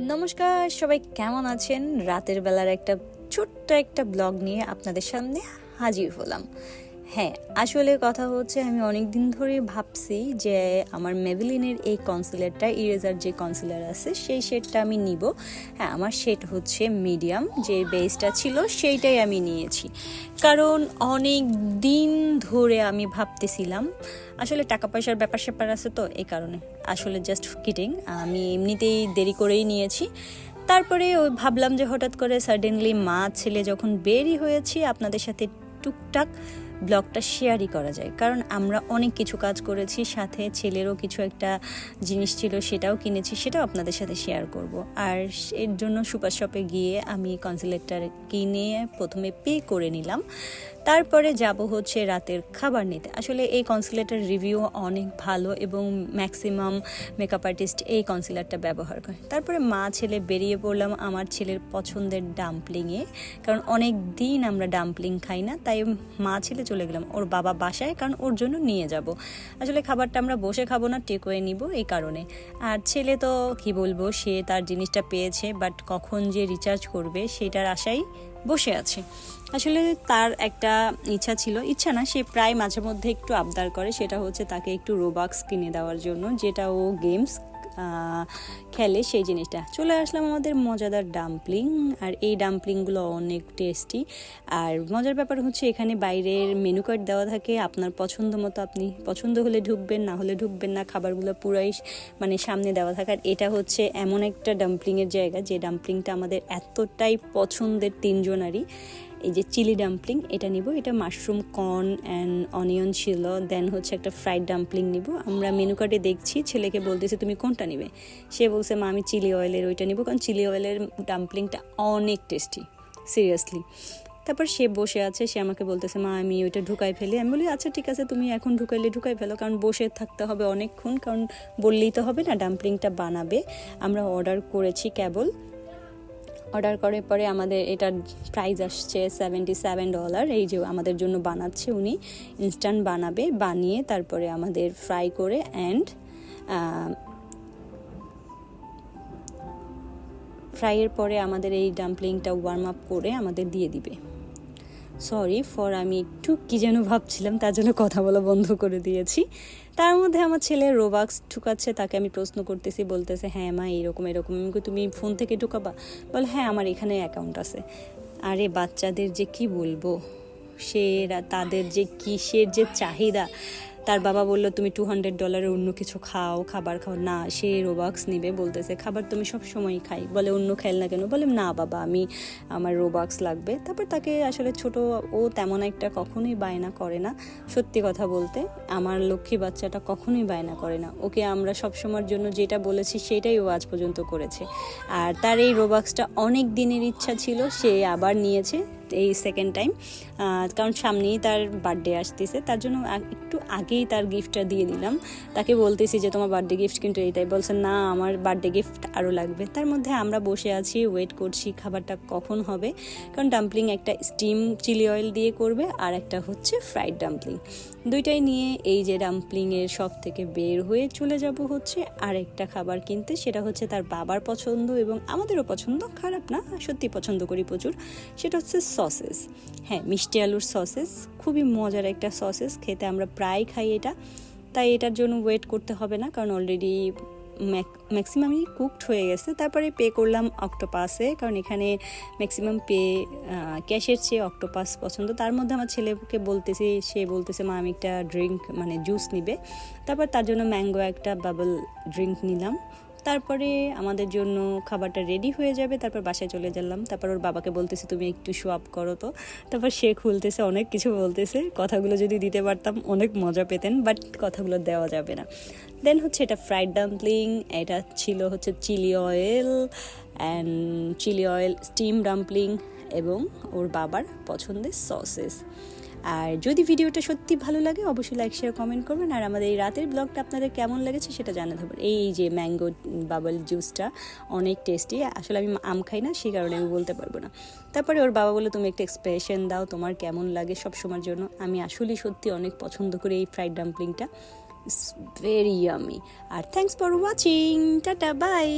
নমস্কার, সবাই কেমন আছেন? রাতের বেলার একটা ছোট্ট একটা ব্লগ নিয়ে আপনাদের সামনে হাজির হলাম। হ্যাঁ আসলে কথা হচ্ছে আমি অনেক দিন ধরে ভাবছি যে আমার মেভিলিনের এই কনসিলারটা ইরেজার যে কনসিলার আছে, সেই শেডটা আমি নিব। হ্যাঁ আমার শেড হচ্ছে মিডিয়াম যে বেসটা ছিল, সেইটাই আমি নিয়েছি। কারণ অনেক দিন ধরে আমি ভাবতেছিলাম, আসলে টাকা পয়সার ব্যাপার স্যাপার আছে তো, এই কারণে। আসলে জাস্ট কিটিং আমি এমনিতেই দেরি করেই নিয়েছি। তারপরে ওই ভাবলাম যে হঠাৎ করে সাডেনলি মা ছেলে যখন বেরই হয়েছি, আপনাদের সাথে টুকটাক ব্লগটা শেয়ারই করা যায়। কারণ আমরা অনেক কিছু কাজ করেছি, সাথে ছেলেরও কিছু একটা জিনিস ছিল সেটাও কিনেছি, সেটাও আপনাদের সাথে শেয়ার করব। আর এর জন্য সুপার শপে গিয়ে আমি কনসিলেটার কিনে প্রথমে পে করে নিলাম। তারপরে যাব হচ্ছে রাতের খাবার নিতে। আসলে এই কনসিলেটার রিভিউ অনেক ভালো এবং ম্যাক্সিমাম মেকআপ আর্টিস্ট এই কনসিলারটা ব্যবহার করে। তারপরে মা ছেলে বেরিয়ে পড়লাম আমার ছেলের পছন্দের ডাম্পলিংয়ে। কারণ অনেক দিন আমরা ডাম্পলিং খাই না, তাই মা ছেলে চলে গেলাম ওর বাবা বাসায়, কারণ ওর জন্য নিয়ে যাব। আসলে খাবারটা আমরা বসে খাব না টেকওয়ে নিব এই কারণে। আর ছেলে তো, কি বলব, সে তার জিনিসটা পেয়েছে বাট কখন যে রিচার্জ করবে সেটার আশাই বসে আছে। আসলে তার একটা ইচ্ছা ছিল, ইচ্ছা না, সে প্রায় মাঝে মধ্যে একটু আবদার করে, সেটা হচ্ছে তাকে একটু রোবাক্স কিনে দেওয়ার জন্য, যেটা ও গেমস খেলে সেই জিনিসটা। চলে আসলাম আমাদের মজাদার ডাম্পলিং আর এই ডাম্পলিংগুলো অনেক টেস্টি আর মজার ব্যাপার হচ্ছে এখানে বাইরের মেনু কার্ড দেওয়া থাকে, আপনার পছন্দ মতো আপনি পছন্দ হলে ঢুকবেন, না হলে ঢুকবেন না, খাবারগুলো পুরাই মানে সামনে দেওয়া থাকে। আর এটা হচ্ছে এমন একটা ডাম্পলিংয়ের জায়গা, যে ডাম্পলিংটা আমাদের এতটাই পছন্দের তিনজনারই। এই যে চিলি ডাম্পলিং, এটা নিব। এটা মাশরুম কর্ন অ্যান্ড অনিয়ন ছিল, দেন হচ্ছে একটা ফ্রাইড ডাম্পলিং নিব। আমরা মেনু কার্ডে দেখছি, ছেলেকে বলতেছে, তুমি কোনটা নিবে? সে বলছে, মা, আমি চিলি অয়েলের ওইটা নিব, কারণ চিলি অয়েলের ডাম্পলিংটা অনেক টেস্টি, সিরিয়াসলি। তারপর সে বসে আছে, সে আমাকে বলতেছে, মা, আমি ওইটা ঢুকাই ফেলি। আমি বলি আচ্ছা ঠিক আছে, তুমি এখন ঢুকাইলে ঢুকাই ফেলো, কারণ বসে থাকতে হবে অনেকক্ষণ, কারণ বললেই তো হবে না, ডাম্পলিংটা বানাবে। আমরা অর্ডার করেছি কেবল অর্ডার করে পরে আমাদের এটার প্রাইস আসছে সেভেন্টি সেভেন ডলার এই যে আমাদের জন্য বানাচ্ছে উনি ইনস্ট্যান্ট বানাবে, বানিয়ে তারপরে আমাদের ফ্রাই করে অ্যান্ড ফ্রাইয়ের পরে আমাদের এই ডাম্পলিংটা ওয়ার্ম আপ করে আমাদের দিয়ে দিবে। সরি ফর আমি একটু কী যেন ভাবছিলাম, তার জন্য কথা বলা বন্ধ করে দিয়েছি। তার মধ্যে আমার ছেলে রোবাক্স ঠুকাচ্ছে, তাকে আমি প্রশ্ন করতেছি, বলতেছে হ্যাঁ মা, এরকম এরকম। তুমি ফোন থেকে ঢুকাবা? বল হ্যাঁ আমার এখানে অ্যাকাউন্ট আছে। আরে বাচ্চাদের যে কি বলব, সে তাদের যে কিসের যে চাহিদা তার বাবা বলল, তুমি টু হান্ড্রেড ডলারের অন্য কিছু খাও, খাবার খাও। না, সে রোবাক্স নিবে। বলতেছে, খাবার তুমি সব সময় খাই। বলে, অন্য খেল না কেন? বলে, না বাবা, আমি, আমার রোবাক্স লাগবে। তারপর তাকে আসলে ছোট, ও তেমন একটা কখনোই বায়না করে না। সত্যি কথা বলতে, আমার লক্ষ্মী বাচ্চাটা কখনোই বায়না করে না। ওকে আমরা সব সময়ের জন্য যেটা বলেছি, সেটাই ও আজ পর্যন্ত করেছে। আর তার এই রোবাক্সটা অনেক দিনের ইচ্ছা ছিল, সে আবার নিয়েছে। এই সেকেন্ড টাইম কারণ সামনেই তার বার্থডে আসতেছে, তার জন্য একটু আগেই তার গিফটটা দিয়ে দিলাম। তাকে বলতেছি যে, তোমার বার্থডে গিফট কিন্তু এইটাই। বলছে, না, আমার বার্থডে গিফট আরও লাগবে। তার মধ্যে আমরা বসে আছি ওয়েট করছি খাবারটা কখন হবে। কারণ ডাম্পলিং একটা স্টিম চিলি অয়েল দিয়ে করবে আর একটা হচ্ছে ফ্রাইড ডাম্পলিং দুইটাই নিয়ে এই যে ডাম্পলিংয়ের সব থেকে বের হয়ে চলে যাব হচ্ছে। আরেকটা খাবার কিনতে, সেটা হচ্ছে তার বাবার পছন্দ এবং আমাদেরও পছন্দ। খারাপ না, সত্যি পছন্দ করি প্রচুর। সেটা হচ্ছে সসেস হ্যাঁ মিষ্টি আলুর সসেস খুবই মজার একটা সসেস খেতে আমরা প্রায় খাই এটা। তাই এটার জন্য ওয়েট করতে হবে না, কারণ অলরেডি ম্যাক্সিমামই কুকড হয়ে গেছে। তারপরে পে করলাম অক্টোপাসে কারণ এখানে ম্যাক্সিমাম পে ক্যাশের চেয়ে অক্টোপাস পছন্দ। তার মধ্যে আমার ছেলেকে বলতেছি, সে বলতেছে, মা, আমি একটা ড্রিঙ্ক মানে জুস নিবে। তারপর তার জন্য ম্যাঙ্গো একটা বাবল ড্রিঙ্ক নিলাম। তারপরে আমাদের জন্য খাবারটা রেডি হয়ে যাবে, তারপর বাসায় চলে গেলাম। তারপর ওর বাবাকে বলতেছে, তুমি একটু আপ করো তো। তারপর সে খুলতেছে, অনেক কিছু বলতেছে। কথাগুলো যদি দিতে পারতাম, অনেক মজা পেতেন বাট কথাগুলো দেওয়া যাবে না। দেন হচ্ছে এটা ফ্রাইড ডাম্পলিং এটা ছিল হচ্ছে chilli oil and chilli oil steam dumpling এবং ওর বাবার পছন্দের সসেস আর যদি ভিডিওটা সত্যি ভালো লাগে, অবশ্যই লাইক শেয়ার কমেন্ট করবেন। আর আমাদের এই রাতের ব্লগটা আপনাদের কেমন লেগেছে সেটা জানাতে পারেন এই যে ম্যাঙ্গো বাবল জুসটা অনেক টেস্টি আসলে আমি আম খাই না, সেই কারণে আমি বলতে পারব না। তারপরে ওর বাবা বলে তুমি একটা এক্সপ্রেশন দাও, তোমার কেমন লাগে সব সময়ের জন্য। আমি আসলেই সত্যি অনেক পছন্দ করি এই ফ্রাইড ডাম্পলিংটা it's very yummy R thanks for watching tata bye